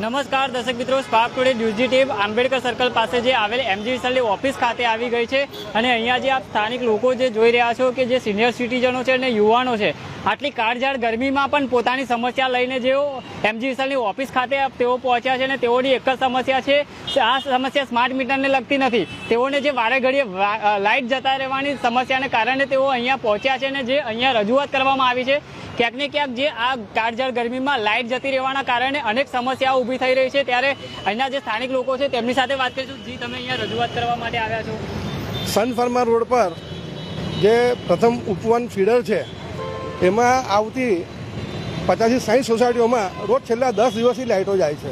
નમસ્કાર, દર્શક મિત્રો. સ્પાર્ક ટુડે ન્યૂઝની ટીમ આંબેડકર સર્કલ પાસે જે આવેલ એમજી વિશાલની ઓફિસ ખાતે આવી ગઈ છે. અને અહીંયા જે આપ સ્થાનિક લોકો જે જોઈ રહ્યા છો કે જે સિનિયર સિટીઝનો છે અને યુવાનો છે આટલી કાળઝાળ ગરમીમાં પણ પોતાની સમસ્યા લઈને જેઓ એમજી વિશાલની ઓફિસ ખાતે તેઓ પહોંચ્યા છે અને તેઓની એક જ સમસ્યા છે, આ સમસ્યા સ્માર્ટ મીટરને લગતી નથી. તેઓને જે વારે ઘડીએ લાઇટ જતા રહેવાની સમસ્યાને કારણે તેઓ અહીંયા પહોંચ્યા છે અને જે અહીંયા રજૂઆત કરવામાં આવી છે, ક્યાંક ને ક્યાંક જે આ કાળઝાળ ગરમીમાં લાઇટ જતી રહેવાના કારણે અનેક સમસ્યાઓ ઊભી થઈ રહી છે. ત્યારે અહીંના જે સ્થાનિક લોકો છે, તેમની સાથે વાત કરીશું. જી, તમે અહીંયા રજૂઆત કરવા માટે આવ્યા છો. સન ફાર્મા રોડ પર જે પ્રથમ ઉપવન ફીડર છે એમાં આવતી પચાસથી સાઈઠ સોસાયટીઓમાં રોજ છેલ્લા દસ દિવસથી લાઇટો જાય છે.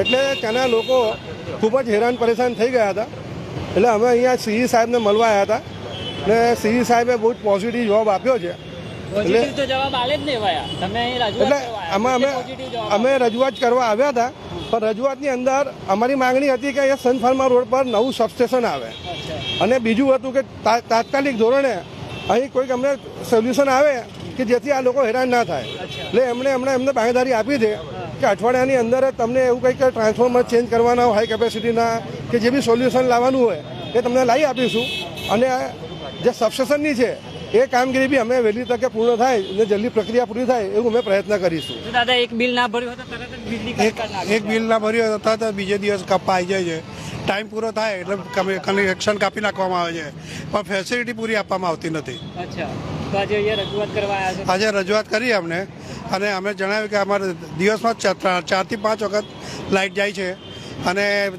એટલે ત્યાંના લોકો ખૂબ જ હેરાન પરેશાન થઈ ગયા હતા. એટલે અમે અહીંયા સીઈ સાહેબને મળવા આવ્યા હતા. ને સીઈ સાહેબે બહુ જ પોઝિટિવ જવાબ આપ્યો છે. એટલે આમાં અમે અમે રજૂઆત કરવા આવ્યા હતા પણ રજૂઆતની અંદર અમારી માંગણી હતી કે અહીંયા સન ફાર્મા રોડ પર નવું સબસ્ટેશન આવે. અને બીજું હતું કે તાત્કાલિક ધોરણે અહીં કોઈક અમને સોલ્યુશન આવે કે જેથી આ લોકો હેરાન ના થાય. એટલે એમણે હમણાં એમને બાંહેધારી આપી છે કે અઠવાડિયાની અંદર તમને એવું કંઈક ટ્રાન્સફોર્મર ચેન્જ કરવાના હોય હાઈ કેપેસિટીના કે જે બી સોલ્યુશન લાવવાનું હોય એ તમને લાવી આપીશું. અને જે સબસ્ટેશનની છે એ કામગીરી બી અમે વહેલી તકે પૂર્ણ થાય અને જલ્દી પ્રક્રિયા પૂરી થાય એવું અમે પ્રયત્ન કરીશું. દાદા એક બિલ ના ભર્યું એક બિલ ના ભર્યો તરત બીજે દિવસ કપાઈ આવી જાય છે. ટાઈમ પૂરો થાય એટલે કનેક્શન કાપી નાખવામાં આવે છે. પણ ફેસિલિટી પૂરી આપવામાં આવતી નથી. આજે રજૂઆત કરી અમને. અને અમે જણાવ્યું કે અમારે દિવસમાં ચાર- ચારથી પાંચ વખત લાઇટ જાય છે. અને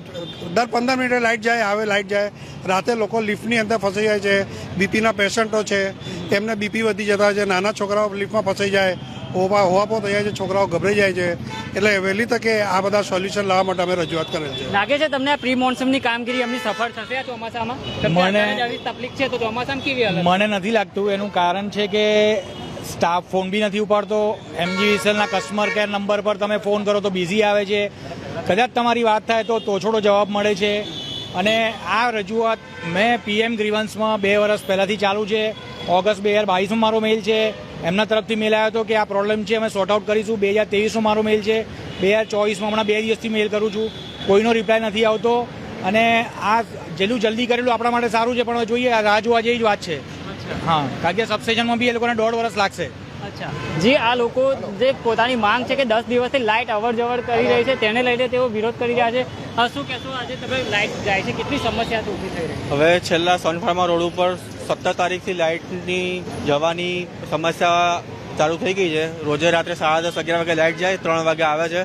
દર પંદર મિનિટે લાઇટ જાય આવે લાઇટ જાય. રાતે લોકો લિફ્ટની અંદર ફસાઈ જાય છે. બીપીના પેશન્ટો છે. એમને બીપી વધી જતા છે. નાના છોકરાઓ લિફ્ટમાં ફસાઈ જાય. હોવા હોવાપો થઈ જાય છે. છોકરાઓ ગભરાઈ જાય છે. એટલે વહેલી તકે આ બધા સોલ્યુશન લાવવા માટે અમે રજૂઆત કરેલ છે. લાગે છે તમને આ પ્રી મોન્સૂનની કામગીરી એમની સફળ થશે આ ચોમાસામાં? મને- તકલીફ છે તો ચોમાસામાં કેવી મને નથી લાગતું. એનું કારણ છે કે સ્ટાફ ફોન બી નથી ઉપાડતો. એમજીવીસીએલના કસ્ટમર કેર નંબર પર તમે ફોન કરો તો બિઝી આવે છે. કદાચ તમારી વાત થાય તો તોછડો જવાબ મળે છે. અને આ રજૂઆત મેં પીએમ ગ્રીવન્સમાં બે વર્ષ પહેલાંથી ચાલુ છે. ઓગસ્ટ બે હજાર બાવીસમાં મારો મેઇલ છે. એમના તરફથી મેલ આવ્યો હતો કે આ પ્રોબ્લેમ છે અમે સોર્ટ આઉટ કરીશું. બે હજાર ત્રેવીસમાં મારો મેલ છે. બે હજાર ચોવીસમાં હમણાં બે દિવસથી મેલ કરું છું. કોઈનો રિપ્લાય નથી આવતો. અને આ જેટલું જલ્દી કરેલું આપણા માટે સારું છે પણ જોઈએ રાહ જોવા જેવી જ વાત છે. હા કારણ કે સબસ્ટેશનમાં બી એ લોકોને દોઢ વર્ષ લાગશે. જી, આ લોકો જે પોતાની માંગ છે કે દસ દિવસથી લાઇટ અવર જવર કરી રહી છે, તેને લઈને તેઓ વિરોધ કરી રહ્યા છે. શું કહેશો? આજે તમે લાઇટ જાય છે? કેટલી સમસ્યા ઊભી થઈ રહી હવે છેલ્લા સોનફાળમાં રોડ ઉપર સત્તર તારીખથી લાઇટની જવાની સમસ્યા ચાલુ થઈ ગઈ છે. રોજે રાત્રે સાડા દસ, અગિયાર વાગે લાઇટ જાય, ત્રણ વાગે આવે છે.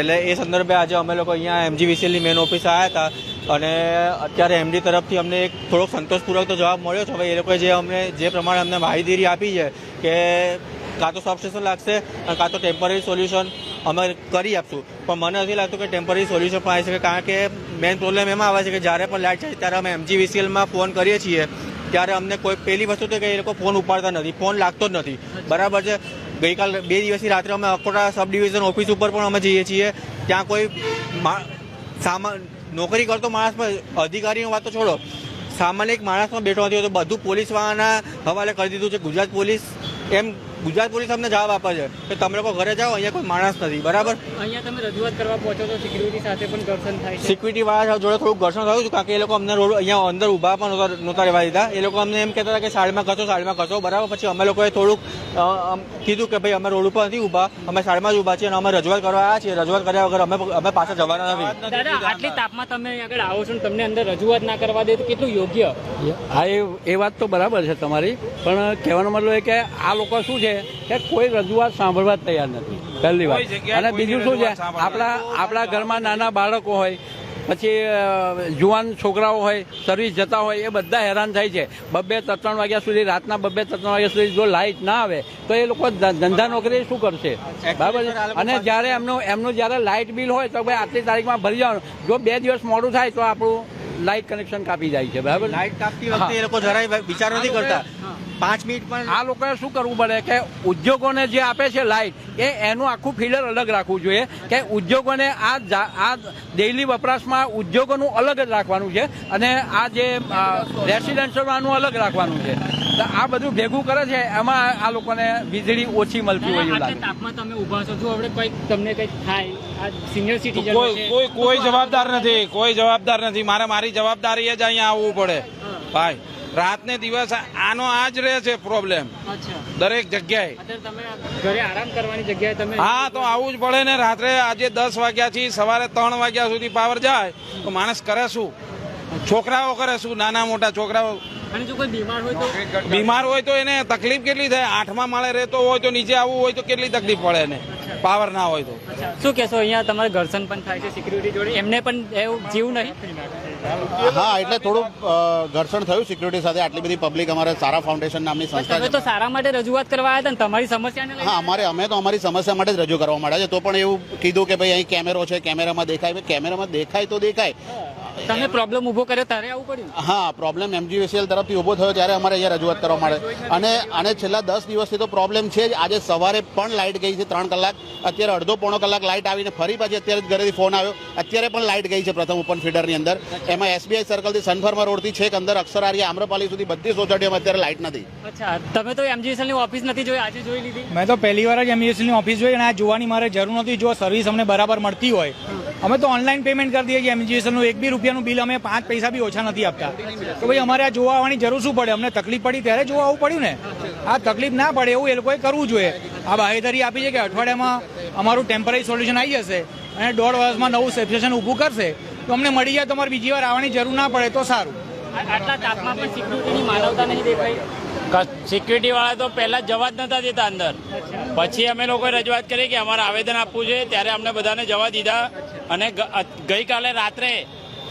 એટલે એ સંદર્ભે આજે અમે લોકો અહીંયા એમજીવીસીએલની મેન ઓફિસ આવ્યા હતા અને અત્યારે એમડી તરફથી અમને એક થોડોક સંતોષપૂર્વક તો જવાબ મળ્યો છે. હવે એ લોકોએ જે અમને, જે પ્રમાણે અમને માહિતી આપી છે કે કાં તો સબસ્ટેશન લાગશે કાં તો ટેમ્પરરી સોલ્યુશન અમે કરી આપશું. પણ મને નથી લાગતું કે ટેમ્પરરી સોલ્યુશન પણ આવી શકે. કારણ કે મેઇન પ્રોબ્લેમ એમાં આવે છે કે જ્યારે પણ લાઇટ જાય ત્યારે અમે એમજીવીસીએલમાં ફોન કરીએ છીએ, ત્યારે અમને કોઈ પહેલી વસ્તુ તો કે એ લોકો ફોન ઉપાડતા નથી, ફોન લાગતો જ નથી. બરાબર છે? ગઈકાલ બે દિવસની રાત્રે અમે અકોટા સબ ડિવિઝન ઓફિસ ઉપર પણ અમે જઈએ છીએ. ત્યાં કોઈ સામાન નોકરી કરતો માણસ પણ અધિકારીની વાત તો છોડો. સામાન્ય એક માણસમાં બેઠો નથી તો બધું પોલીસવાળાના હવાલે કરી દીધું છે. ગુજરાત પોલીસ એમ ગુજરાત પોલીસ અમને જવાબ આપે છે કે તમે લોકો ઘરે જાઓ અહીંયા કોઈ માણસ નથી બરાબર? અહીંયા તમે રજૂઆત કરવા પહોંચો તો સિક્યુરિટી સાથે પણ ઘર્ષણ થાય છે. સિક્યુરિટી વાળા જોડે થોડું ઘર્ષણ થયું હતું કારણ કે એ લોકો અમને રોડ અહીંયા અંદર ઊભા પણ નહોતા રહેવા દીધા. એ લોકો અમને એમ કહેતા હતા કે સાઈડમાં ખસો સાઈડમાં ખસો બરાબર? પછી અમે લોકોએ થોડુંક અમ, કીધું કે ભાઈ અમે રોડ ઉપર નથી ઊભા અમે સાઈડમાં જ ઊભા છીએ અને અમે રજૂઆત કરવા આવ્યા છીએ. રજૂઆત કર્યા વગર અમે અમે પાછા જવાના નથી. દાદા આટલી તાપમાં તમે અહીં આગળ આવો છો તમને અંદર રજૂઆત ના કરવા દે તો કેટલું યોગ્ય? હા એ એ વાત તો બરાબર છે તમારી. પણ કહેવાનો મતલબ એ કે આ લોકો શું છે? કે કોઈ રજૂઆત સાંભળવા જ તૈયાર નથી. પહેલી વાત. અને બીજું શું છે? આપણા આપણા ઘરમાં નાના બાળકો હોય પછી જુવાન છોકરાઓ હોય સર્વિસ જતા હોય એ બધા હેરાન થાય છે. બબ્બે ત્રણ વાગ્યા સુધી રાતના બબ્બે ત્રણ વાગ્યા સુધી જો લાઇટ ના આવે તો એ લોકો ધંધા નોકરી શું કરશે? બરાબર છે? અને જ્યારે એમનું એમનું જ્યારે લાઇટ બિલ હોય તો ભાઈ આટલી તારીખમાં ભરી જવાનું. જો બે દિવસ મોડું થાય તો આપણું લાઇટ કનેક્શન કાપી જાય છે. બરાબર લાઇટ કાપતી વખતે એ લોકો જરાય વિચાર નથી કરતા. પાંચ મિનિટ પણ આ લોકોએ શું કરવું પડે કે ઉદ્યોગોને જે આપે છે લાઇટ એ એનું આખું ફિલ્ટર અલગ રાખવું જોઈએ કે ઉદ્યોગોને આ જા- આ ડેઇલી વપરાશમાં ઉદ્યોગોનું અલગ જ રાખવાનું છે અને આ જે રેસિડેન્શિયલનું અલગ રાખવાનું છે. તો આ બધું ભેગું કરે છે એમાં આ લોકોને વીજળી ઓછી મળતી હોય એવું લાગે. તાપમાં તમે ઊભા છો જો આપણે કંઈક તમને કંઈક થાય આ સિનિયર સિટીઝન કોઈ કોઈ કોઈ જવાબદાર નથી કોઈ જવાબદાર નથી. મારે મારી જવાબદારી જ અહીંયા આવવું પડે. ભાઈ રાત ને દિવસ આનો આ જ રહે છે પ્રોબ્લેમ દરેક જગ્યાએ. જગ્યાએ હા તો આવવું જ પડે ને રાત્રે આજે દસ વાગ્યાથી સવારે ત્રણ વાગ્યા સુધી પાવર જાય તો માણસ કરે શું? છોકરાઓ કરે શું? નાના મોટા છોકરાઓ. બીમાર હોય તો? એને તકલીફ કેટલી થાય? આઠમા માળે રહેતો હોય તો નીચે આવવું હોય તો કેટલી તકલીફ પડે એને? પાવર ના હોય તો. શું કહેશો? અહીંયા તમારે ઘર્ષણ પણ થાય છે સિક્યુરિટી જોડે. એમને પણ એવું જીવ નહીં? હા એટલે થોડું ઘર્ષણ થયું સિક્યુરિટી સાથે. આટલી બધી પબ્લિક અમારે સારા ફાઉન્ડેશન નામની સંસ્થા છે. તો સારા માટે રજૂઆત કરવા આવ્યા હતા ને તમારી સમસ્યાને હા અમારે અમે તો અમારી સમસ્યા માટે જ રજૂ કરવા માંડ્યા છે. તો પણ એવું કીધું કે ભાઈ અહીં કેમેરો છે કેમેરામાં દેખાય. કેમેરામાં દેખાય તો દેખાય. તમે પ્રોબ્લેમ ઊભો કર્યો ત્યારે આવું પડ્યું? હા પ્રોબ્લેમ એમજીવીસીએલ તરફથી ઊભો થયો ત્યારે અમારે અહીંયા રજૂઆત કરવા માટે. અને અને છેલ્લા દસ દિવસથી તો પ્રોબ્લેમ છે જ. આજે સવારે પણ લાઇટ ગઈ છે ત્રણ કલાક. અત્યારે અડધો પોણો કલાક લાઇટ આવીને ફરી પાછી અત્યારે જ ઘરેથી ફોન આવ્યો. અત્યારે પણ લાઇટ ગઈ છે પ્રથમ ઓપન ફીડરની અંદર. એમાં એસબીઆઈ સર્કલથી સનફર્મા રોડથી છેક અંદર અક્ષરારિયા આમ્રપાલી સુધી બધી સોસાયટીઓમાં અત્યારે લાઇટ નથી. અચ્છા તમે તો એમજીએસએલની ઓફિસ નથી જોઈ આજે જોઈ લીધી? મેં તો પહેલી વાર જ એમયુએસની ઓફિસ જોઈ અને આ જોવાની મારે જરૂર નથી. જો સર્વિસ અમને બરાબર મળતી હોય અમે તો ઓનલાઈન પેમેન્ટ કરી દઈએ છીએ. એમજીએસએલનું એક બી રૂપિયાનું બિલ અમે પાંચ પૈસા બી ઓછા નથી આપતા. તો ભાઈ અમારે આ જોવા આવવાની જરૂર શું પડે? અમને તકલીફ પડી ત્યારે જોવા આવવું પડ્યું ને. આ તકલીફ ના પડે એવું એ લોકોએ કરવું જોઈએ. આ બાહેધરી આપી છે કે અઠવાડિયામાં અમારું ટેમ્પરરી સોલ્યુશન આવી જશે અને દોઢ વર્ષમાં નવું સબસ્ટેશન ઊભું કરશે. તો અમને મળી જાય તો અમારે બીજી વાર આવવાની જરૂર ના પડે તો સારું. આટલા તાપમાં પણ સિક્યુરિટીની માનવતા નહીં દેખાઈ સિક્યુરિટી વાળા તો પહેલા જવા જ નતા દેતા અંદર. પછી અમે લોકોએ રજૂઆત કરી કે અમારે આવેદન આપવું છે ત્યારે અમને બધાને જવા દીધા. અને ગઈકાલે રાત્રે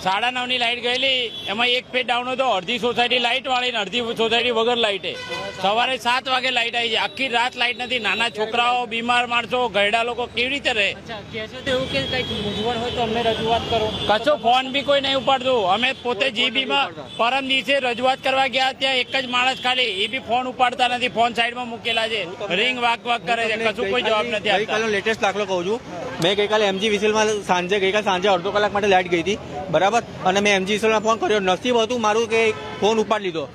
સાડા નવની લાઇટ ગયેલી. એમાં એક ફેટ ડાઉન હતો. અડધી સોસાયટી લાઇટ વાળી ને અડધી સોસાયટી વગર લાઇટે સવારે સાત વાગે લાઇટ આવી છે આખી રાત લાઇટ નથી. નાના છોકરાઓ બીમાર માણસો ગરડા લોકો કેવી રીતે રહે? અચ્છા કહેશો તો એવું કે કંઈક મૂંઝવણ હોય તો અમને રજૂઆત કરો. કશો ફોન બી કોઈ નહીં ઉપાડતું. અમે પોતે જીબીમાં પરમ દિવસે રજૂઆત કરવા ગયા ત્યાં એક જ માણસ ખાલી એ બી ફોન ઉપાડતા નથી. ફોન સાઈડમાં મૂકેલા છે. રિંગ વાક વાક કરે છે. કશું કોઈ જવાબ નથી લેટેસ્ટ દાખલો કહું છું. મેં ગઈકાલે એમજી વિસેલમાં સાંજે, ગઈકાલ સાંજે અડધો કલાક માટે લાઇટ ગઈ હતી. બરાબર? અને મેં એમજી વિસેલમાં ફોન કર્યો. નસીબ હતું મારું કે ફોન ઉપાડી લીધો.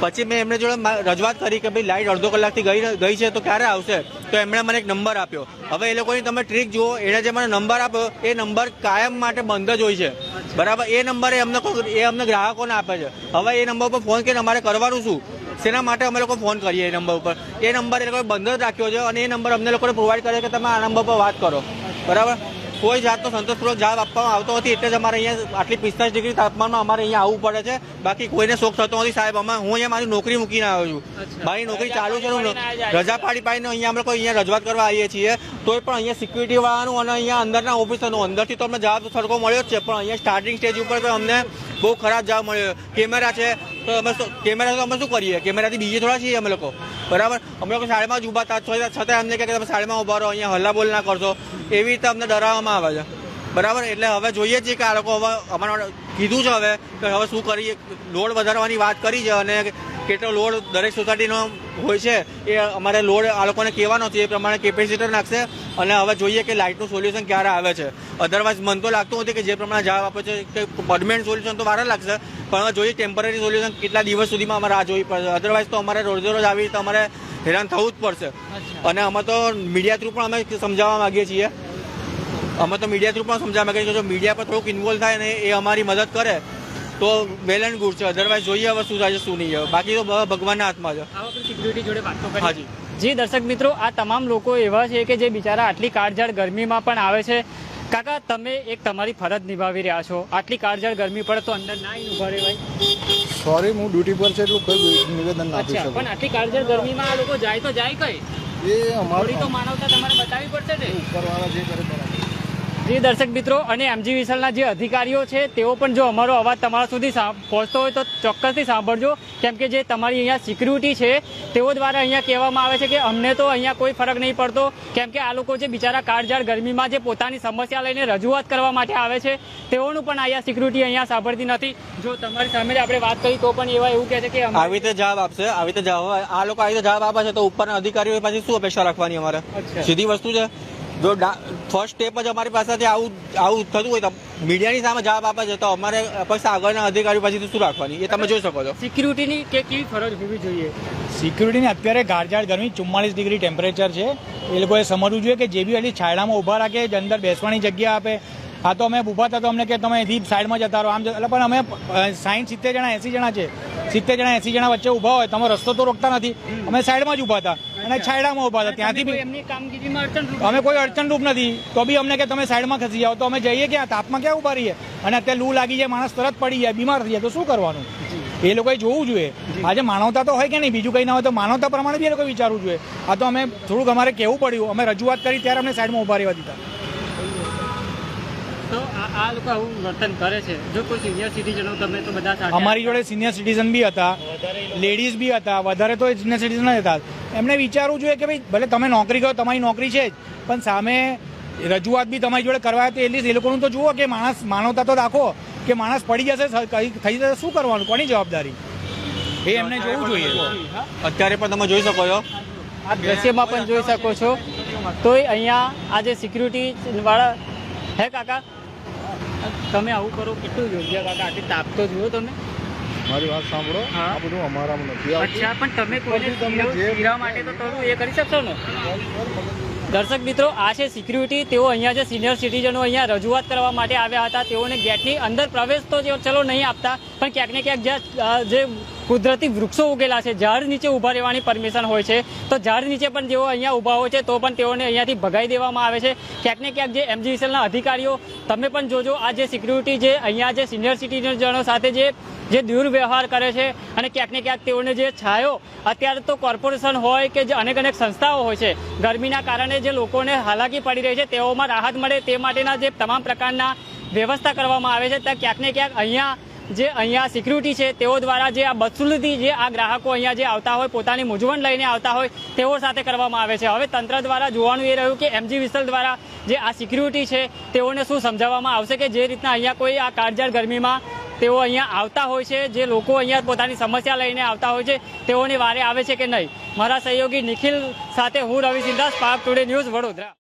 પછી મેં એમને જોડે રજૂઆત કરી કે ભાઈ લાઇટ અડધો કલાકથી ગઈ ગઈ છે તો ક્યારે આવશે? તો એમણે મને એક નંબર આપ્યો. હવે એ લોકોની તમે ટ્રીક જુઓ, એણે જે મને નંબર આપ્યો, એ નંબર કાયમ માટે બંધ જ હોય છે. બરાબર? એ નંબર એ અમને એ અમને ગ્રાહકોને આપે છે. હવે એ નંબર પર ફોન કરીને અમારે કરવાનું શું? શેના માટે અમે લોકો ફોન કરીએ એ નંબર ઉપર? એ નંબર એ લોકોએ બંધ જ રાખ્યો છે અને એ નંબર અમને લોકોને પ્રોવાઈડ કરે કે તમે આ નંબર પર વાત કરો. બરાબર? કોઈ જાતનો સંતોષપૂર્વક જવાબ આપવામાં આવતો નથી. એટલે જ અમારે અહીંયા આટલી પિસ્તાલીસ ડિગ્રી તાપમાનમાં અમારે અહીંયા આવવું પડે છે. બાકી કોઈને શોખ થતો નથી સાહેબ. અમે હું અહીંયા મારી નોકરી મૂકીને આવ્યો છું. મારી નોકરી ચાલુ છે રજા પાડી પાડીને અહીંયા અમે લોકો અહીંયા રજૂઆત કરવા આવીએ છીએ. તોય પણ અહીંયા સિક્યુરિટી વાળાનું અને અહીંયા અંદરના ઓફિસરનું અંદરથી તો અમને જવાબ સરખો મળ્યો જ છે. પણ અહીંયા સ્ટાર્ટિંગ સ્ટેજ ઉપર તો અમને બહુ ખરાબ જવાબ મળ્યો. કેમેરા છે તો અમે કેમેરા તો અમે શું કરીએ? કેમેરાથી બીજે થોડા છીએ અમે લોકો. બરાબર? અમે લોકો શાળામાં જ ઊભા હતા છતાં અમને કહે કે તમે શાળામાં ઊભા રહો, અહીંયા હલ્લા બોલ ના કરશો. એવી રીતે અમને ડરાવવામાં આવે છે. બરાબર? એટલે હવે જોઈએ છીએ કે આ લોકો હવે અમારા કીધું છે હવે કે હવે શું કરીએ? લોડ વધારવાની વાત કરી છે અને કેટલો લોડ દરેક સોસાયટીનો હોય છે એ અમારે લોડ આ લોકોને કહેવાનો છે એ પ્રમાણે કેપેસિટર નાખશે અને હવે જોઈએ કે લાઇટનું સોલ્યુશન ક્યારે આવે છે. અધરવાઇઝ મન તો લાગતું નથી કે જે પ્રમાણે જવાબ આપે છે કે પરમનન્ટ સોલ્યુશન તો વાર લાગશે પણ હવે જોઈએ ટેમ્પરરી સોલ્યુશન કેટલા દિવસ સુધીમાં અમારે આ જોવી પડશે અધરવાઇઝ તો અમારે રોજે રોજ આવી રીતે અમારે હેરાન થવું જ પડશે. અને અમે તો મીડિયા થ્રુ પણ અમે સમજાવવા માગીએ છીએ. અમે તો મીડિયા થ્રુ પણ સમજાવવા માંગીએ છીએ જો મીડિયા પર થોડુંક ઇન્વોલ્વ થાય ને એ અમારી મદદ કરે તો વેલ એન્ડ ગુડ છે. અધરવાઇઝ જોઈએ હવે શું થાય છે શું નહીં બાકી તો ભગવાનના હાથમાં છે. સિક્યુરિટી જોડે વાત તો હાજી. જી દર્શક મિત્રો આ તમામ લોકો એવા છે કે જે બિચારા આટલી કાળઝાળ ગરમીમાં પણ આવે છે. કાકા તમે એક તમારી ફરજ નિભાવી રહ્યા છો. આટલી કાળઝાળ ગરમી પડે તો અંદર ના ઊભા ઊભા રહેવાય. સોરી હું ડ્યુટી પર છે એટલું કોઈ નિવેદન ના આપી પણ આટલી કાળઝાળ ગરમીમાં આ લોકો જાય તો જાય કઈ? એ અમારી તો માનવતા તમારે બતાવવી પડશે ને. ઉપરવાળા જે કરે જી દર્શક મિત્રો અને એમજી વિશાલના જે અધિકારીઓ છે તેઓ પણ જો અમારો અવાજ તમારા સુધી પહોંચતો હોય તો ચોક્કસથી સાંભળજો. કેમ કે જે તમારી અહીંયા સિક્યુરિટી છે તેઓ દ્વારા અહીંયા કહેવામાં આવે છે કે અમને તો અહીંયા કોઈ ફરક નહીં પડતો. કેમ કે આ લોકો જે બિચારા કાળઝાળ ગરમીમાં જે પોતાની સમસ્યા લઈને રજૂઆત કરવા માટે આવે છે તેઓનું પણ અહીંયા સિક્યુરિટી અહીંયા સાંભળતી નથી. જો તમારી સામે આપણે વાત કરી તો પણ એવા એવું કહે છે કે આવી રીતે જવાબ આપશે આવી રીતે જવાબ આ લોકો આવી રીતે જવાબ આપે છે તો ઉપરના અધિકારીઓ પાછી શું અપેક્ષા રાખવાની અમારે. સીધી વસ્તુ છે. જો ફર્સ્ટ સ્ટેપ જ અમારી પાસેથી આવું આવું થતું હોય તો મીડિયાની સામે જવાબ આપે છે તો અમારે અપેક્ષા આગળના અધિકારીઓ પાસેથી શું રાખવાની? એ તમે જોઈ શકો છો. સિક્યુરિટીની કે કેવી ફરજ હોવી જોઈએ? સિક્યુરિટીની અત્યારે ગારજાળ ગરમી ચુમ્માલીસ ડિગ્રી ટેમ્પરેચર છે. એ લોકોએ સમજવું જોઈએ કે જે બી હજી છાયડામાં ઊભા રાખે જે અંદર બેસવાની જગ્યા આપે. આ તો અમે ઊભા હતા તો અમને કે તમે અહીંથી સાઈડમાં જતા રહો આમ જતા- એટલે પણ અમે સાઈઠ સિત્તેર જણા એસી જણા છે. સિત્તેર જણા એસી જણા વચ્ચે ઊભા હોય તમે રસ્તો તો રોકતા નથી. અમે સાઈડમાં જ ઊભા હતા અને છાયડામાં ઊભા હતા. ત્યાંથી બી અમે કોઈ અડચણરૂપ નથી. તો બી અમને કે તમે સાઈડમાં ખસી જાઓ તો અમે જઈએ ક્યાં? તાપમાં ક્યાં ઊભા રહીએ? અને અત્યારે લૂ લાગી જાય માણસ તરત પડી જાય બીમાર થઈ જાય તો શું કરવાનું? એ લોકોએ જોવું જોઈએ. આજે માનવતા તો હોય કે નહીં? બીજું કંઈ ના હોય તો માનવતા પ્રમાણે બી એ લોકો વિચારવું જોઈએ. આ તો અમે થોડુંક અમારે કહેવું પડ્યું. અમે રજૂઆત કરી ત્યારે અમને સાઈડમાં ઊભા રહેવા દીધા. તો આ આ લોકો આવું વર્તન કરે છે. જો કોઈ સિનિયર સિટીઝનો તમે તો બધા અમારી જોડે સિનિયર સિટીઝન બી હતા લેડીઝ બી હતા વધારે તો સિનિયર સિટીઝન જ હતા. એમને વિચારવું જોઈએ કે ભાઈ ભલે તમે નોકરી કરો તમારી નોકરી છે જ પણ સામે રજૂઆત બી તમારી જોડે કરવા તો એટલીસ્ટ એ લોકોનું તો જુઓ કે માણસ માનવતા તો રાખો કે માણસ પડી જશે થઈ જશે શું કરવાનું કોની જવાબદારી? એ એમને જોવું જોઈએ. અત્યારે પણ તમે જોઈ શકો છો. આ દ્રશ્યમાં પણ જોઈ શકો છો. તો અહીંયા આ જે સિક્યુરિટી વાળા હે કાકા? તમે આવું કરો કેટલું યોગ્ય કાકા આટલી તાપ તો જુઓ તમે. મારી વાત સાંભળો. આ બધું અમારામાં નથી અચ્છા પણ તમે કોઈને પીરા માટે તો થોડું એ કરી શકશો ને? દર્શક મિત્રો આ છે સિક્યુરિટી તેઓ અહીંયા જે સિનિયર સિટીઝનો અહીંયા રજૂઆત કરવા માટે આવ્યા હતા. તેઓને ગેટની અંદર પ્રવેશ તો ચલો નહીં આપતા પણ ક્યાંક ને ક્યાંક જે કુદરતી વૃક્ષો ઉગેલા છે. ઝાડ નીચે ઊભા રહેવાની પરમિશન હોય છે. તો ઝાડ નીચે પણ જેઓ અહીંયા ઊભા હોય છે તો પણ તેઓને અહીંયાથી ભગાઈ દેવામાં આવે છે. ક્યાંક ને ક્યાંક જે એમજીવીસીએલના અધિકારીઓ, તમે પણ જોજો, આ જે સિક્યુરિટી જે અહીંયા જે સિનિયર સિટીઝનો સાથે જે જે દુર્વ્યવહાર કરે છે અને ક્યાંક ને ક્યાંક તેઓને જે છાયો, અત્યારે તો કોર્પોરેશન હોય કે જે અનેક અનેક સંસ્થાઓ હોય છે, ગરમીના કારણે જે લોકોને હાલાકી પડી રહી છે, તેઓમાં રાહત મળે તે માટેના જે તમામ પ્રકારના વ્યવસ્થા કરવામાં આવે છે. ત્યાં ક્યાંક ને ક્યાંક અહીંયા જે અહીંયા સિક્યુરિટી છે, તેઓ દ્વારા જે આ બદસુલતી જે આ ગ્રાહકો અહીંયા જે આવતા હોય, પોતાની મૂંઝવણ લઈને આવતા હોય, તેઓ સાથે કરવામાં આવે છે. હવે તંત્ર દ્વારા જોવાનું એ રહ્યું કે એમજી વિસલ દ્વારા જે આ સિક્યુરિટી છે, તેઓને શું સમજાવવામાં આવશે કે જે રીતના અહીંયા કોઈ આ કાળજાળ ગરમીમાં તેઓ અહીંયા આવતા હોય છે, જે લોકો અહીંયા પોતાની સમસ્યા લઈને આવતા હોય છે, તેઓની વારે આવે છે કે નહીં? મારા સહયોગી નિખિલ સાથે હું Ravi Sindha Spark Today news Vadodara.